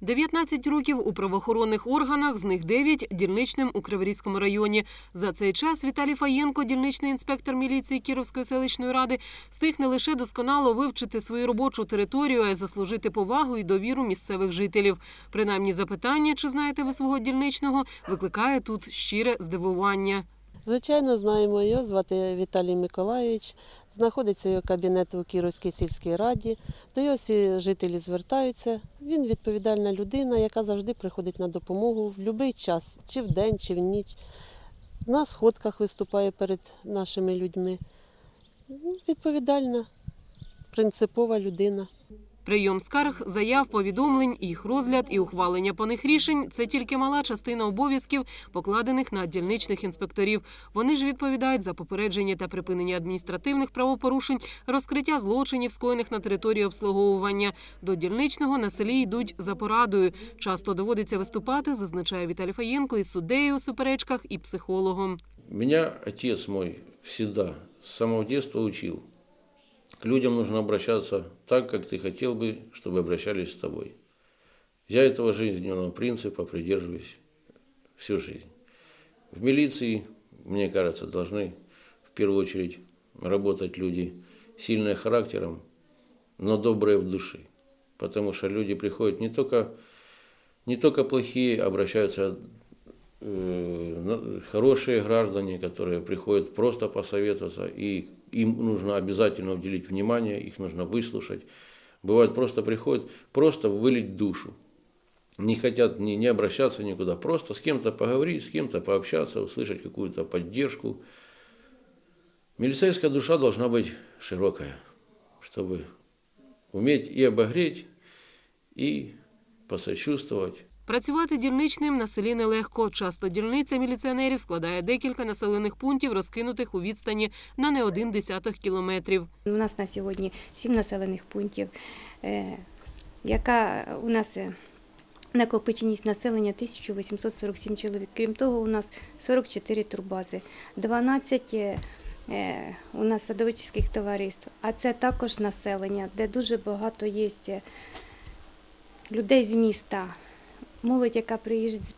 19 років у правоохоронних органах, з них 9 – дільничним у Криворізькому районі. За цей час Віталій Фаєнко, дільничний інспектор міліції Кіровської селищної ради, встиг не лише досконало вивчити свою робочу територію, а й заслужити повагу і довіру місцевих жителів. Принаймні запитання, чи знаєте ви свого дільничного, викликає тут щире здивування. Звичайно, знаємо його. Звати Віталій Миколайович. Знаходиться його кабінет у Кіровській сільській раді. До його всі жителі звертаються. Він відповідальна людина, яка завжди приходить на допомогу в будь-який час, чи в день, чи в ніч. На сходках виступає перед нашими людьми. Відповідальна, принципова людина. Прийом скарг, заяв, повідомлень, їх розгляд і ухвалення по них рішень це тільки мала частина обов'язків, покладених на дільничних інспекторів. Вони ж відповідають за попередження та припинення адміністративних правопорушень, розкриття злочинів, скоєних на території обслуговування. До дільничного на селі йдуть за порадою. Часто доводиться виступати, зазначає Віталій Фаєнко, із суддею у суперечках і психологом. Меня отец мой всегда с самого детства учил. К людям нужно обращаться так, как ты хотел бы, чтобы обращались с тобой. Я этого жизненного принципа придерживаюсь всю жизнь. В милиции, мне кажется, должны в первую очередь работать люди сильные характером, но добрые в душе. Потому что люди приходят не только, не только плохие, обращаются хорошие граждане, которые приходят просто посоветоваться, и им нужно обязательно уделить внимание, их нужно выслушать. Бывает, просто приходят, просто вылить душу. Не хотят не, не обращаться никуда, просто с кем-то поговорить, с кем-то пообщаться, услышать какую-то поддержку. Милицейская душа должна быть широкая, чтобы уметь и обогреть, и посочувствовать. Працювати дільничним на селі нелегко. Часто дільниця міліціонерів складає декілька населених пунктів, розкинутих у відстані на не один десяток кілометрів. У нас на сьогодні сім населених пунктів, е, яка у нас е, накопиченість населення 1847 чоловік. Крім того, у нас 44 турбази, 12 е, у нас садоводчих товариств, а це також населення, де дуже багато є людей з міста. Молодь, яка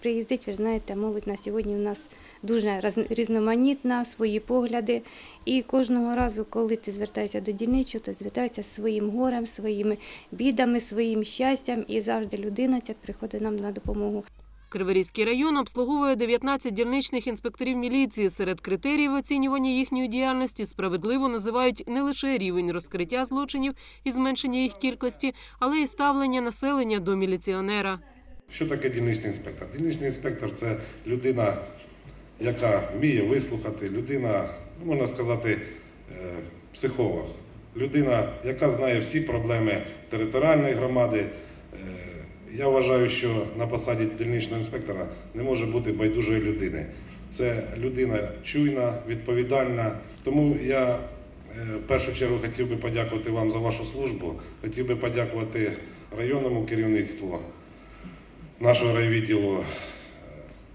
приїздить, ви знаєте, молодь на сьогодні у нас дуже різноманітна, свої погляди. І кожного разу, коли ти звертаєшся до дільничого, то звертаєшся своїм горем, своїми бідами, своїм щастям, і завжди людина ця приходить нам на допомогу. Криворізький район обслуговує 19 дільничних інспекторів міліції. Серед критеріїв оцінювання їхньої діяльності справедливо називають не лише рівень розкриття злочинів і зменшення їх кількості, але й ставлення населення до міліціонера. Що таке дільничний інспектор? Дільничний інспектор це людина, яка вміє вислухати, людина, ну, можна сказати, е, психолог, людина, яка знає всі проблеми територіальної громади. Е, Я вважаю, що на посаді дільничного інспектора не може бути байдужої людини. Це людина чуйна, відповідальна. Тому я е, в першу чергу хотів би подякувати вам за вашу службу, хотів би подякувати районному керівництву нашого райвідділу е,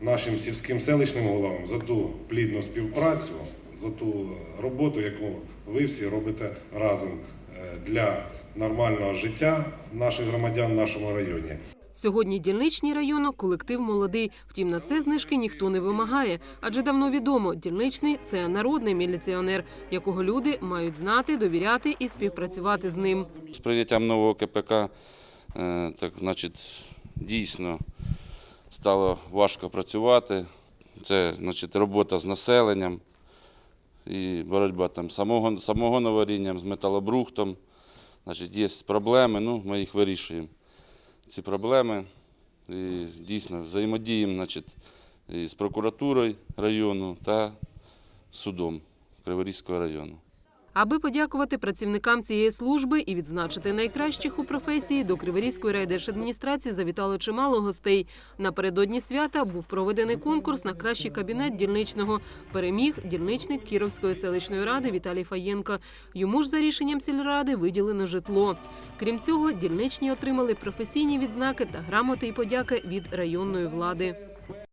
нашим сільським селищним головам за ту плідну співпрацю, за ту роботу, яку ви всі робите разом е, для нормального життя наших громадян в нашому районі. Сьогодні дільничний району колектив молодий. Втім, на це знижки ніхто не вимагає. Адже давно відомо, дільничний це народний міліціонер, якого люди мають знати, довіряти і співпрацювати з ним. З прийняттям нового КПК, е, так, значить, дійсно стало важко працювати. Це значить, робота з населенням і боротьба там, з самого, самогоноварінням, з металобрухтом. Значить, є проблеми, ну, ми їх вирішуємо. Ці проблеми і дійсно взаємодіємо значить, і з прокуратурою району та судом Криворізького району. Аби подякувати працівникам цієї служби і відзначити найкращих у професії, до Криворізької райдержадміністрації завітало чимало гостей. Напередодні свята був проведений конкурс на кращий кабінет дільничного. Переміг дільничник Кіровської селищної ради Віталій Фаєнко. Йому ж за рішенням сільради виділено житло. Крім цього, дільничні отримали професійні відзнаки та грамоти і подяки від районної влади.